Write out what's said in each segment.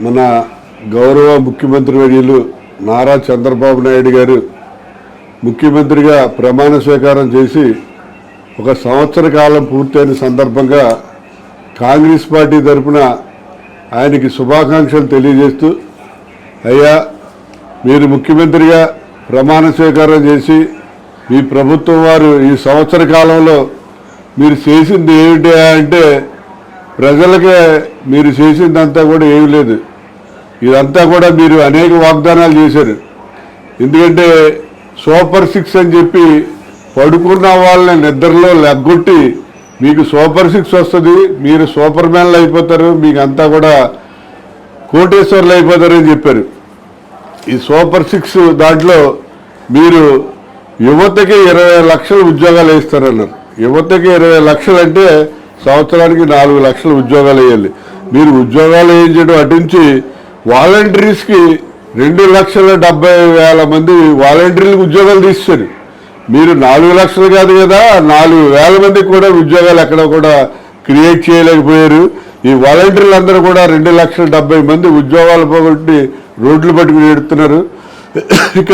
మన గౌరవ ముఖ్యమంత్రి వర్యులు నారా చంద్రబాబు నాయుడు గారు ముఖ్యమంత్రిగా ప్రమాణ స్వీకారం చేసి ఒక సంవత్సర కాలం పూర్తయిన సందర్భంగా కాంగ్రెస్ పార్టీ తరఫున ఆయనకి శుభాకాంక్షలు తెలియజేస్తూ అయ్యా మీరు ముఖ్యమంత్రిగా ప్రమాణ స్వీకారం చేసి మీ ప్రభుత్వం వారు ఈ సంవత్సర కాలంలో మీరు చేసింది ఏమిటి అంటే ప్రజలకే మీరు చేసిందంతా కూడా ఏమీ లేదు. ఇదంతా కూడా మీరు అనేక వాగ్దానాలు చేశారు. ఎందుకంటే సూపర్ సిక్స్ అని చెప్పి పడుకున్న వాళ్ళని నిద్రలో లెగ్గొట్టి మీకు సూపర్ సిక్స్ వస్తుంది మీరు సూపర్ మ్యాన్లు అయిపోతారు మీకు అంతా కూడా కోటేశ్వర్లు అయిపోతారని చెప్పారు. ఈ సూపర్ సిక్స్ దాంట్లో మీరు యువతకి ఇరవై లక్షల ఉద్యోగాలు వేస్తారన్నారు. యువతకి ఇరవై లక్షలు అంటే సంవత్సరానికి నాలుగు లక్షల ఉద్యోగాలు వేయాలి. మీరు ఉద్యోగాలు వేయించడం అటించి వాలంటీర్స్కి రెండు లక్షల డెబ్బై వేల మంది వాలంటీర్లకు ఉద్యోగాలు తీస్తుంది మీరు నాలుగు లక్షలు కాదు కదా నాలుగు వేల మందికి కూడా ఉద్యోగాలు ఎక్కడ కూడా క్రియేట్ చేయలేకపోయారు. ఈ వాలంటీర్లు అందరూ కూడా రెండు లక్షల డెబ్బై మంది ఉద్యోగాలు పోగొట్టి రోడ్లు పట్టుకుని ఎడుతున్నారు ఇక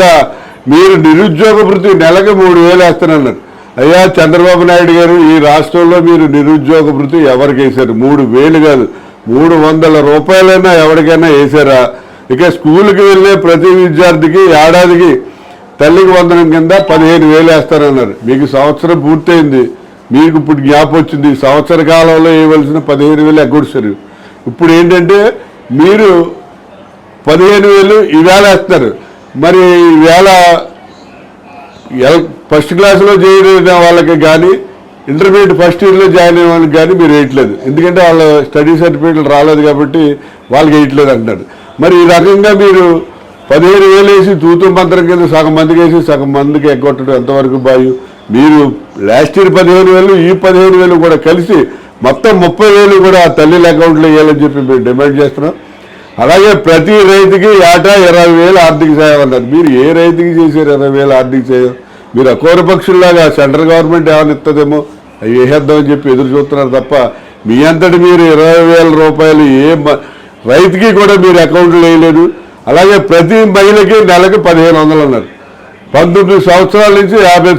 మీరు నిరుద్యోగ భృతి నెలకి మూడు వేలు వేస్తానన్నారు. అయ్యా చంద్రబాబు నాయుడు గారు ఈ రాష్ట్రంలో మీరు నిరుద్యోగ భృతి ఎవరికి వేశారు మూడు వేలు కాదు. మూడు వందల రూపాయలైనా ఎవరికైనా వేసారా? ఇక స్కూల్కి వెళ్ళే ప్రతి విద్యార్థికి ఏడాదికి తల్లికి వందనం కింద పదిహేను వేలు వేస్తారన్నారు. మీకు సంవత్సరం పూర్తయింది. మీకు ఇప్పుడు జ్ఞాపం వచ్చింది. సంవత్సర కాలంలో వేయవలసిన పదిహేను వేలు ఎగ్గొడుస్తారు ఇప్పుడు ఏంటంటే మీరు పదిహేను వేలు ఈవేళ వేస్తారు. మరి ఈవేళ ఎల్ ఫస్ట్ క్లాస్లో జాయిన్ వాళ్ళకి కానీ ఇంటర్మీడియట్ ఫస్ట్ ఇయర్లో జాయిన్ అయిన వాళ్ళకి కానీ మీరు వేయట్లేదు. ఎందుకంటే వాళ్ళ స్టడీ సర్టిఫికేట్లు రాలేదు కాబట్టి వాళ్ళకి వేయట్లేదు అంటారు మరి ఈ రకంగా మీరు పదిహేను వేలు వేసి తూతు మంత్రం కింద సగం మందికి వేసి సగం మందికి ఎగ్గొట్టడం ఎంతవరకు బాయు మీరు లాస్ట్ ఇయర్ పదిహేను వేలు ఈ పదిహేను వేలు కూడా కలిసి మొత్తం ముప్పై వేలు కూడా తల్లిల అకౌంట్లో వేయాలని చెప్పి మేము డిమాండ్ చేస్తున్నాం. అలాగే ప్రతి రైతుకి ఏటా ఇరవై వేలు ఆర్థిక సాయం అన్నారు మీరు ఏ రైతుకి చేశారు ఇరవై వేలు ఆర్థిక సాయం మీరు అకోర పక్షుల్లాగా సెంట్రల్ గవర్నమెంట్ ఏమైనా ఇస్తుందేమో? అవి వేసేద్దామని చెప్పి ఎదురు చూస్తున్నారు తప్ప మీ అంతటి మీరు ఇరవై వేల రూపాయలు ఏ మ- రైతుకి కూడా మీరు అకౌంట్లు వేయలేదు. అలాగే ప్రతి మహిళకి నెలకి పదిహేను వందలు అన్నారు. పంతొమ్మిది సంవత్సరాల నుంచి యాభై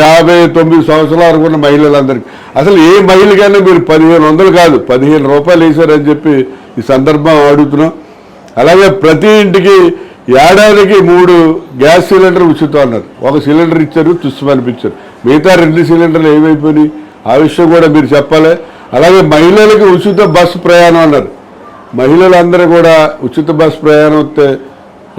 యాభై తొమ్మిది సంవత్సరాల వరకు ఉన్న మహిళలందరికీ. అసలు ఏ మహిళకైనా మీరు పదిహేను వందలు కాదు పదిహేను రూపాయలు వేశారని చెప్పి ఈ సందర్భం అడుగుతున్నాం. అలాగే ప్రతి ఇంటికి ఏడాదికి మూడు గ్యాస్ సిలిండర్ ఉచితం అన్నారు. ఒక సిలిండర్ ఇచ్చారు తుస్సు అనిపించారు మిగతా రెండు సిలిండర్లు ఏమైపోయినాయి? ఆ విషయం కూడా మీరు చెప్పాలి. అలాగే మహిళలకి ఉచిత బస్సు ప్రయాణం అన్నారు. మహిళలందరూ కూడా ఉచిత బస్సు ప్రయాణం వస్తే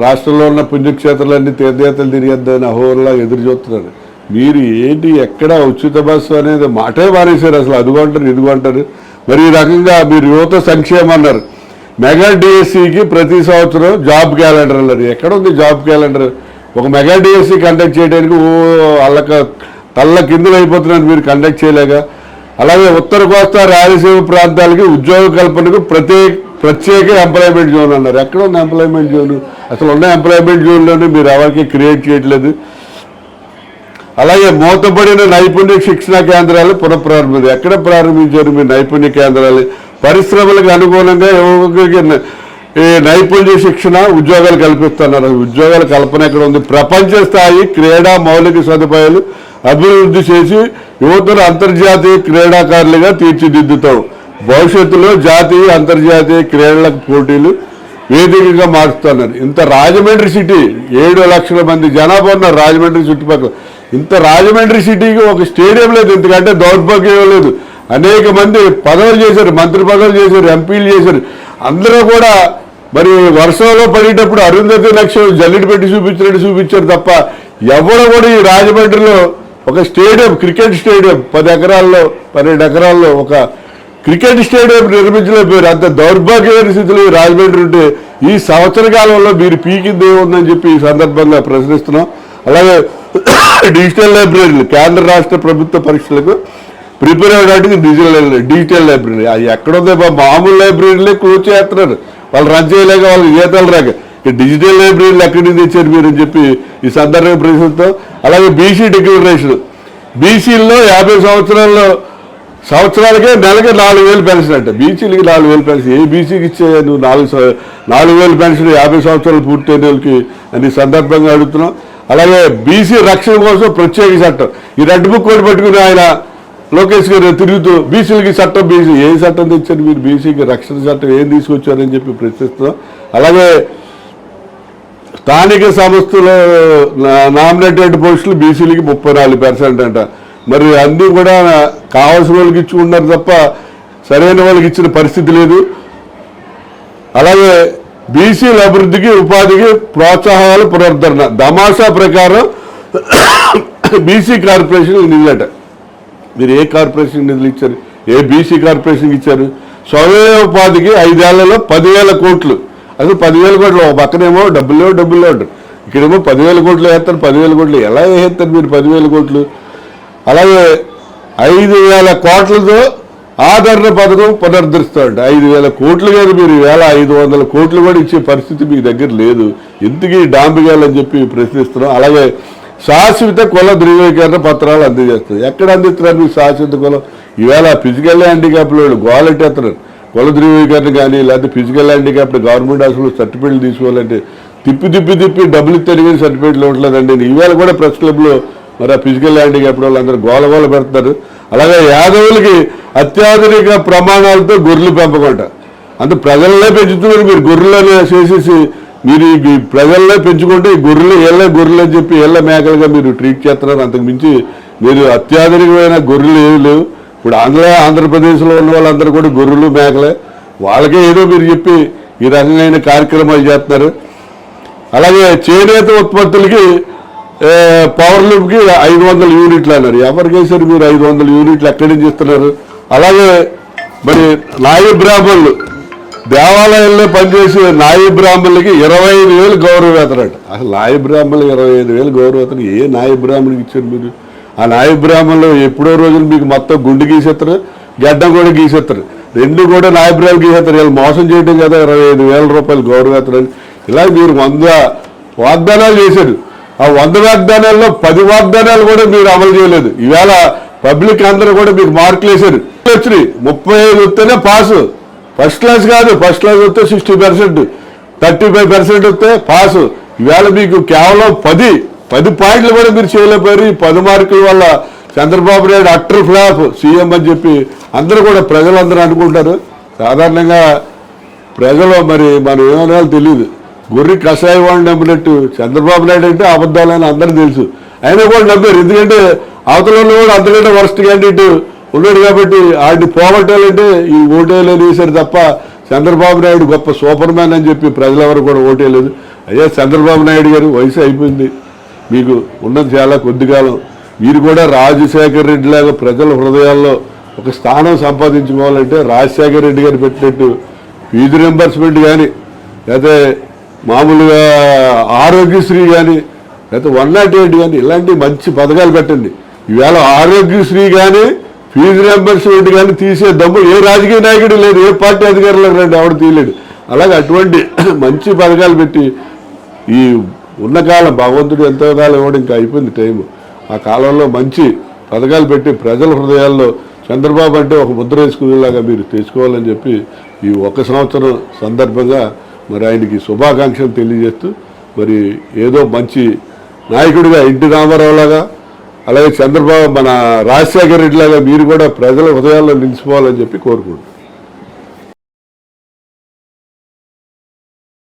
రాష్ట్రంలో ఉన్న పుణ్యక్షేత్రాలన్నీ తీర్థయాత్రలు తిరిగేద్దని అహోరలా ఎదురు చూస్తున్నారు. మీరు ఏంటి ఎక్కడ ఉచిత బస్సు అనేది మాటే మానేశారు అసలు? అదిగొంటారు ఇదిగొంటారు మరి ఈ రకంగా మీరు యువత సంక్షేమం అన్నారు. మెగా డిఎస్సికి ప్రతి సంవత్సరం జాబ్ క్యాలెండర్ అన్నారు. ఎక్కడ ఉంది జాబ్ క్యాలెండర్? ఒక మెగా డిఎస్సి కండక్ట్ చేయడానికి ఓ అల్లక తల్ల కిందులు అయిపోతున్నారు మీరు కండక్ట్ చేయలేక. అలాగే ఉత్తర కోస్తా రాయలసీమ ప్రాంతాలకి ఉద్యోగ కల్పనకు ప్రత్యేక ప్రత్యేక ఎంప్లాయ్మెంట్ జోన్ అన్నారు. ఎక్కడ ఉంది ఎంప్లాయ్మెంట్ జోన్ అసలు ఉన్న ఎంప్లాయ్మెంట్ జోన్లోనే మీరు ఎవరికి క్రియేట్ చేయట్లేదు. అలాగే మూతపడిన నైపుణ్య శిక్షణ కేంద్రాలు పునఃప్రారంభించారు ఎక్కడ ప్రారంభించారు మీ నైపుణ్య కేంద్రాలు? పరిశ్రమలకు అనుగుణంగా ఈ నైపుణ్య శిక్షణ ఉద్యోగాలు కల్పిస్తున్నారు. ఉద్యోగాల కల్పన ఎక్కడ ఉంది? ప్రపంచ స్థాయి క్రీడా మౌలిక సదుపాయాలు అభివృద్ధి చేసి యువతను అంతర్జాతీయ క్రీడాకారులుగా తీర్చిదిద్దుతాం. భవిష్యత్తులో జాతీయ అంతర్జాతీయ క్రీడల పోటీలు వేదికగా మారుస్తున్నారు. ఇంత రాజమండ్రి సిటీ ఏడు లక్షల మంది జనాభా ఉన్నారు రాజమండ్రి చుట్టుపక్కల. ఇంత రాజమండ్రి సిటీకి ఒక స్టేడియం లేదు ఎందుకంటే దౌర్భాగ్యం లేదు. అనేక మంది పదవులు చేశారు మంత్రి పదవులు చేశారు ఎంపీలు చేశారు. అందరూ కూడా మరి వర్షంలో పడేటప్పుడు అరుంధతి లక్ష్యం జల్లెడ పెట్టి చూపించినట్టు చూపించారు తప్ప ఎవరు కూడా ఈ రాజమండ్రిలో ఒక స్టేడియం క్రికెట్ స్టేడియం పది ఎకరాల్లో పన్నెండు ఎకరాల్లో ఒక క్రికెట్ స్టేడియం నిర్మించలేకపోయారు అంత దౌర్భాగ్యమైన స్థితిలో రాజమండ్రి ఉంటే ఈ సంవత్సర కాలంలో మీరు పీకింది ఏముందని చెప్పి ఈ సందర్భంగా ప్రశ్నిస్తున్నాం. అలాగే డిజిటల్ లైబ్రరీలు కేంద్ర రాష్ట్ర ప్రభుత్వ పరీక్షలకు ప్రిపేర్ అవ్వడానికి డిజిటల్ డిజిటల్ లైబ్రరీ. అది ఎక్కడుందో బా మామూలు లైబ్రరీలే క్లోజ్ చేస్తున్నారు. వాళ్ళు రన్ చేయలేక వాళ్ళు జీతాలు రాక. ఈ డిజిటల్ లైబ్రరీలు ఎక్కడి నుంచి తెచ్చారు మీరు అని చెప్పి ఈ సందర్భంగా ప్రశ్నిస్తాం. అలాగే బీసీ డిక్లరేషన్ బీసీల్లో యాభై సంవత్సరాల్లో సంవత్సరాలకే నెలకి నాలుగు వేలు పెన్షన్ అంట. బీసీలకి నాలుగు వేలు పెన్షన్. ఏ బీసీకి ఇచ్చే నువ్వు నాలుగు నాలుగు వేలు పెన్షన్ యాభై సంవత్సరాలు పూర్తయిన వాళ్ళకి అని సందర్భంగా అడుగుతున్నాం. అలాగే బీసీ రక్షణ కోసం ప్రత్యేక చట్టం. ఈ రెడ్ బుక్ కూడా పెట్టుకుని ఆయన లోకేష్ గారు తిరుగుతూ బీసీలకి చట్టం బీసీ ఏ చట్టం తెచ్చారు మీరు? బీసీకి రక్షణ చట్టం ఏం తీసుకొచ్చారని చెప్పి ప్రశ్నిస్తున్నాం. అలాగే స్థానిక సంస్థలు నామినేటెడ్ పోస్టులు బీసీలకి ముప్పై నాలుగు పర్సెంట్ అంట. మరి అన్నీ కూడా కావాల్సిన వాళ్ళకి ఇచ్చుకున్నారు తప్ప సరైన వాళ్ళకి ఇచ్చిన పరిస్థితి లేదు. అలాగే బీసీల అభివృద్ధికి ఉపాధికి ప్రోత్సాహాలు పునరుద్ధరణ. దమాషా ప్రకారం బీసీ కార్పొరేషన్ నిధులట. మీరు ఏ కార్పొరేషన్ నిధులు ఇచ్చారు? ఏ బీసీ కార్పొరేషన్కి ఇచ్చారు? స్వయం ఉపాధికి ఐదేళ్ళలో పదివేల కోట్లు. అది పదివేల కోట్లు ఒక పక్కనేమో డబ్బులు డబ్బులు ఉంటారు ఇక్కడేమో పదివేల కోట్లు వేస్తారు పదివేల కోట్లు ఎలా వేస్తారు మీరు పదివేల కోట్లు? అలాగే ఐదు వేల కోట్లతో ఆదరణ పథకం పునరుద్ధరిస్తాడు ఐదు వేల కోట్లు కానీ మీరు వేల ఐదు వందల కోట్లు కూడా ఇచ్చే పరిస్థితి మీ దగ్గర లేదు. ఎందుకు ఈ డాంబిగాలని చెప్పి ప్రశ్నిస్తున్నాం. అలాగే శాశ్వత కుల ధృవీకరణ పత్రాలు అందజేస్తారు ఎక్కడ అందిస్తున్నారు మీరు శాశ్వత కులం? ఈవేళ ఫిజికల్ హ్యాండిక్యాప్లు వాళ్ళు గోలెట్టేస్తున్నారు. కుల ధృవీకరణ కానీ లేకపోతే ఫిజికల్ హ్యాండిక్యాప్ గవర్నమెంట్ హాస్పిటల్ సర్టిఫికేట్లు తీసుకోవాలంటే తిప్పి తిప్పి తిప్పి డబ్బులు ఇస్తే కానీ సర్టిఫికేట్లు ఇవ్వట్లేదండి కూడా ప్రెస్ క్లబ్లో మరి ఆ ఫిజికల్ హ్యాండిక్యాప్ వాళ్ళందరూ గోల గోల పెడతారు అలాగే యాదవులకి అత్యాధునిక ప్రమాణాలతో గొర్రెలు పెంపకంట. అంత ప్రజల్లో పెంచుతున్నారు మీరు గొర్రెలను చేసేసి మీరు ఈ ప్రజల్లో పెంచుకుంటే ఈ గొర్రెలు ఎల్ల గొర్రెలు అని చెప్పి ఎల్ల మేకలుగా మీరు ట్రీట్ చేస్తున్నారు. అంతకు మించి మీరు అత్యాధునికమైన గొర్రెలు ఏమి లేవు. ఇప్పుడు ఆంధ్ర ఆంధ్రప్రదేశ్లో ఉన్న వాళ్ళందరూ కూడా గొర్రెలు మేకలే. వాళ్ళకే ఏదో మీరు చెప్పి ఈ రకమైన కార్యక్రమాలు చేస్తున్నారు. అలాగే చేనేత ఉత్పత్తులకి పవర్ లూప్కి ఐదు వందల యూనిట్లు అన్నారు. ఎవరికి మీరు ఐదు వందల యూనిట్లు? ఎక్కడి నుంచి ఇస్తున్నారు. అలాగే మరి నాయ బ్రాహ్మణులు. దేవాలయంలో పనిచేసే నాయ బ్రాహ్మణులకి ఇరవై ఐదు వేలు గౌరవేతనట అసలు నాయ బ్రాహ్మణులు ఇరవై ఐదు వేలు గౌరవేతన ఏ నాయ బ్రాహ్మణుడికి ఇచ్చారు మీరు? ఆ నాయ బ్రాహ్మణులు ఎప్పుడో రోజులు మీకు మొత్తం గుండు గీసేస్తారు గడ్డం కూడా గీసేస్తారు రెండు కూడా నాయ గీసేస్తారు వీళ్ళు మోసం చేయడం కదా ఇరవై ఐదు వేల రూపాయలు గౌరవేతన అని. ఇలా మీరు వంద వాగ్దానాలు చేశారు. ఆ వంద వాగ్దానాల్లో పది వాగ్దానాలు కూడా మీరు అమలు చేయలేదు. ఈవేళ పబ్లిక్ అందరూ కూడా మీకు మార్కులు వేశారు. వచ్చినాయి. ముప్పై ఐదు వస్తేనే పాసు. ఫస్ట్ క్లాస్ కాదు. ఫస్ట్ క్లాస్ వస్తే sixty percent thirty five percent వస్తే పాసు. ఈవేళ మీకు కేవలం పది పది పాయింట్లు కూడా మీరు చేయలేకపోయారు. ఈ పది మార్కుల వల్ల Chandrababu Naidu utter flop CM అని చెప్పి అందరూ కూడా ప్రజలందరూ అనుకుంటారు. సాధారణంగా ప్రజలు మరి మనం ఏమనాలో తెలియదు. గొర్రె కషాయం వాళ్ళు నమ్మినట్టు చంద్రబాబు నాయుడు అంటే అబద్ధాలని అందరూ తెలుసు. అయినా కూడా నమ్మారు. ఎందుకంటే అవతల వాళ్ళు కూడా అంతకంటే వరస్ట్ క్యాండిడేట్ ఉన్నాడు కాబట్టి ఆడిని పోగొట్టాలంటే ఈ ఓటేలు వేశారు తప్ప చంద్రబాబు నాయుడు గొప్ప సూపర్ మ్యాన్ అని చెప్పి ప్రజలెవరు కూడా ఓటేయలేదు. అయ్యా చంద్రబాబు నాయుడు గారు వయసు అయిపోయింది. మీకు ఉన్నది చాలా కొద్ది కాలం. మీరు కూడా రాజశేఖర్ రెడ్డి లాగా ప్రజల హృదయాల్లో ఒక స్థానం సంపాదించుకోవాలంటే రాజశేఖర రెడ్డి గారు పెట్టినట్టు ఫీజు రింబర్స్మెంట్ కానీ లేకపోతే మామూలుగా ఆరోగ్యశ్రీ కానీ లేకపోతే వన్ నాట్ ఎయిట్ కానీ ఇలాంటి మంచి పథకాలు పెట్టండి. ఈవేళ ఆరోగ్యశ్రీ కానీ ఫీజు రింబర్స్మెంట్ కానీ తీసే దమ్ము ఏ రాజకీయ నాయకుడు లేదు ఏ పార్టీ అధికారులకు రండి ఆవిడ తీయలేడు. అలాగే అటువంటి మంచి పథకాలు పెట్టి ఈ ఉన్న కాలం భగవంతుడు ఎంతో కాలం ఇవ్వడం ఇంకా అయిపోయింది టైం ఆ కాలంలో మంచి పథకాలు పెట్టి ప్రజల హృదయాల్లో చంద్రబాబు అంటే ఒక ముద్ర వేసుకునేలాగా మీరు తెచ్చుకోవాలని చెప్పి ఈ ఒక సంవత్సరం సందర్భంగా మరి ఆయనకి శుభాకాంక్షలు తెలియజేస్తూ మరి ఏదో మంచి నాయకుడిగా ఎన్టీ రామారావు లాగా అలాగే చంద్రబాబు మన రాజశేఖర రెడ్డి లాగా మీరు కూడా ప్రజల హృదయాల్లో నిలిచిపోవాలని చెప్పి కోరుకుంటున్నాను.